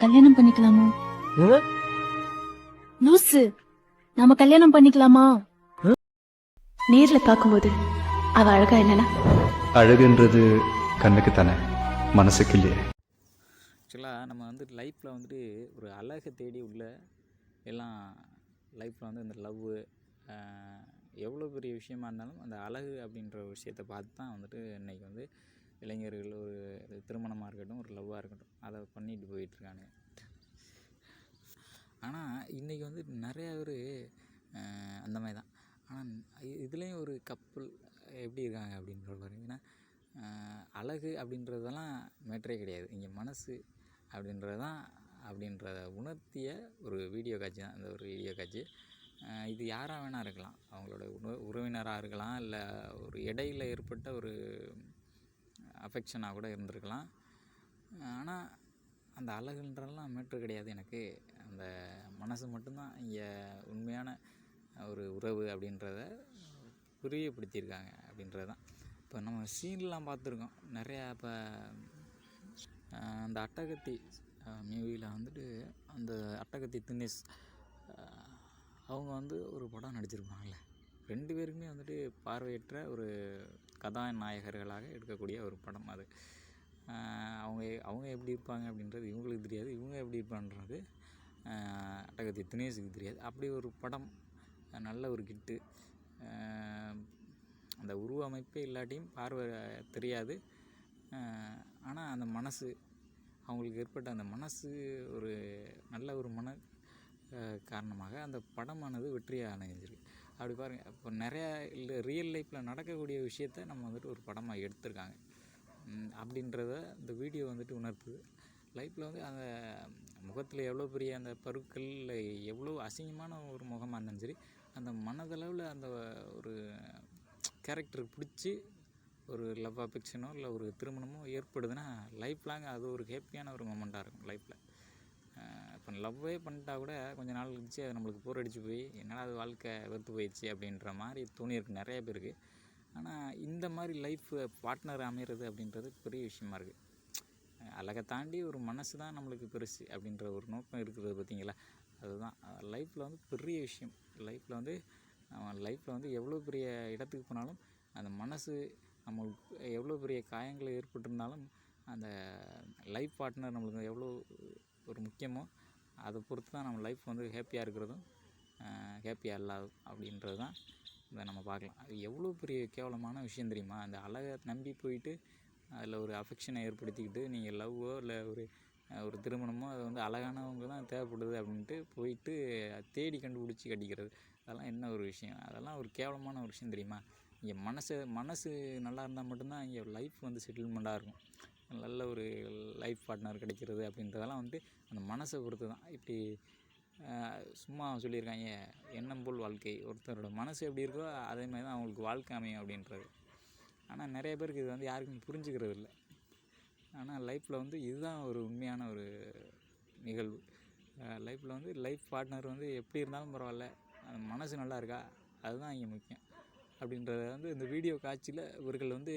கல்யாணம் பண்ணிக்கலாமா? லூசு நாம கல்யாணம் பண்ணிக்கலாமா? நேர்ல பார்க்கும்போது அவ அழகா இல்லனா? அழகுன்றது கண்ணுக்கு தானே மனசுக்கு இல்லையே ஆக்சுவலாக நம்ம வந்து லைஃப்பில் வந்துட்டு ஒரு அழகை தேடி உள்ள எல்லாம் லைஃப்பில் வந்து இந்த லவ்வு எவ்வளோ பெரிய விஷயமா இருந்தாலும் அந்த அழகு அப்படின்ற ஒரு விஷயத்தை பார்த்து தான் வந்துட்டு இன்றைக்கி வந்து இளைஞர்கள் ஒரு திருமணமாக இருக்கட்டும் ஒரு லவ்வாக இருக்கட்டும் அதை பண்ணிட்டு போயிட்டுருக்கானுங்க. ஆனால் இன்றைக்கி வந்து நிறையா பேர் அந்த மாதிரி தான். ஆனால் இதுலேயும் ஒரு கப்பல் எப்படி இருக்காங்க அப்படின்ற பார்த்தீங்கன்னா அழகு அப்படின்றதெல்லாம் மேட்டரே கிடையாது. இங்கே மனசு அப்படின்றது தான் அப்படின்றத உணர்த்திய ஒரு வீடியோ காட்சி தான். அந்த ஒரு வீடியோ காட்சி. இது யாராக வேணால் இருக்கலாம். அவங்களோட உண உறவினராக இருக்கலாம் இல்லை ஒரு இடையில ஏற்பட்ட ஒரு அஃபெக்ஷனாக கூட இருந்திருக்கலாம். ஆனால் அந்த அழகுன்றதெல்லாம் மேட்ரு கிடையாது எனக்கு. அந்த மனசு மட்டும்தான் இங்கே உண்மையான ஒரு உறவு அப்படின்றத புரியப்படுத்தியிருக்காங்க அப்படின்றது தான் இப்போ நம்ம சீன்லாம் பார்த்துருக்கோம். நிறையா இப்போ அந்த அட்டகத்தி மூவியில் வந்துட்டு அந்த அட்டகத்தி தினேஷ் அவங்க வந்து ஒரு படம் நடிச்சிருப்பாங்கல்ல. ரெண்டு பேருக்குமே வந்துட்டு பார்வையற்ற ஒரு கதாநாயகர்களாக எடுக்கக்கூடிய ஒரு படம் அது. அவங்க அவங்க எப்படி இருப்பாங்க அப்படின்றது இவங்களுக்கு தெரியாது இவங்க எப்படி இருப்பான்றது அட்டகத்தி தினேஷுக்கு தெரியாது. அப்படி ஒரு படம் நல்ல ஒரு கிட்டு. அந்த உருவ அமைப்பே இல்லாட்டியும் பார்வை தெரியாது. ஆனால் அந்த மனசு அவங்களுக்கு ஏற்பட்ட அந்த மனசு ஒரு நல்ல ஒரு மன காரணமாக அந்த படமானது வெற்றியாக அணைஞ்சிருக்கு அப்படி பாருங்கள் இப்போ நிறையா இல்லை ரியல் லைஃப்பில் நடக்கக்கூடிய விஷயத்த நம்ம வந்துட்டு ஒரு படமாக எடுத்திருக்காங்க. அப்படின்றத இந்த வீடியோ வந்துட்டு உணர்த்துது. லைஃப்பில் வந்து அந்த முகத்தில் எவ்வளோ பெரிய அந்த பருக்கள் இல்லை எவ்வளோ அசிங்கமான ஒரு முகமாக இருந்தாலும் சரி அந்த மனதளவில் அந்த ஒரு கேரக்டருக்கு பிடிச்சி ஒரு லவ் அஃபெக்ஷனோ இல்லை ஒரு திருமணமோ ஏற்படுதுன்னா லைஃப் லாங் அது ஒரு ஹேப்பியான ஒரு மொமெண்ட்டாக இருக்கும் லைஃப்பில் இப்போ லவ்வே பண்ணிட்டா கூட கொஞ்ச நாள் கழிச்சு அது நம்மளுக்கு போர் அடித்து போய் என்னடா அது வாழ்க்கை வெறுத்து போயிடுச்சு அப்படின்ற மாதிரி தோணியிருக்கு நிறைய பேருக்கு. ஆனால் இந்த மாதிரி லைஃப் பார்ட்னர் அமைகிறது அப்படின்றது பெரிய விஷயமா இருக்குது அழகை தாண்டி ஒரு மனசு தான் நம்மளுக்கு பெருசு அப்படின்ற ஒரு நோக்கம் இருக்கிறது பார்த்தீங்களா? அதுதான். லைஃப்பில் வந்து பெரிய விஷயம். லைஃப்பில் வந்து லைஃப்பில் வந்து எவ்வளோ பெரிய இடத்துக்கு போனாலும் அந்த மனசு நம்மளுக்கு எவ்வளோ பெரிய காயங்கள் ஏற்பட்டிருந்தாலும் அந்த லைஃப் பார்ட்னர் நம்மளுக்கு எவ்வளோ ஒரு முக்கியமோ அதை பொறுத்து தான் நம்ம லைஃப் வந்து ஹாப்பியாக இருக்கிறதும் ஹேப்பியாக இல்லாததும் அப்படின்றது தான் இதை நம்ம பார்க்கலாம். அது எவ்வளோ பெரிய கேவலமான விஷயம் தெரியுமா? அந்த அழகை நம்பி போயிட்டு அதில் ஒரு அஃபெக்ஷனை ஏற்படுத்திக்கிட்டு நீங்கள் லவ்வோ இல்லை ஒரு ஒரு திருமணமோ அது வந்து அழகானவங்க தான் தேவைப்படுது அப்படின்ட்டு போயிட்டு தேடி கண்டுபிடிச்சி கட்டிக்கிறது. அதெல்லாம் என்ன ஒரு விஷயம்? அதெல்லாம் ஒரு கேவலமான ஒரு விஷயம் தெரியுமா? இங்கே மனசு மனசு நல்லா இருந்தால் மட்டும்தான் இங்கே லைஃப் வந்து செட்டில்மெண்ட்டாக இருக்கும். நல்ல ஒரு லைஃப் பார்ட்னர் கிடைக்கிறது அப்படின்றதெல்லாம் வந்து அந்த மனசை பொறுத்து தான். இப்படி சும்மா சொல்லியிருக்காங்க எண்ணம் போல் வாழ்க்கை. ஒருத்தரோட மனசு எப்படி இருக்கோ அதே மாதிரி தான் அவங்களுக்கு வாழ்க்கை அமையும் அப்படின்றது. ஆனால் நிறைய பேருக்கு இது வந்து யாருக்கும் புரிஞ்சுக்கிறது இல்லை. ஆனால் லைஃப்பில் வந்து இதுதான் ஒரு உண்மையான ஒரு நிகழ்வு. லைஃப்பில் வந்து லைஃப் பார்ட்னர் வந்து எப்படி இருந்தாலும் பரவாயில்ல. அந்த மனசு நல்லா இருக்கா? அதுதான் இங்கே முக்கியம். அப்படின்றத வந்து இந்த வீடியோ காட்சியில் இவர்கள் வந்து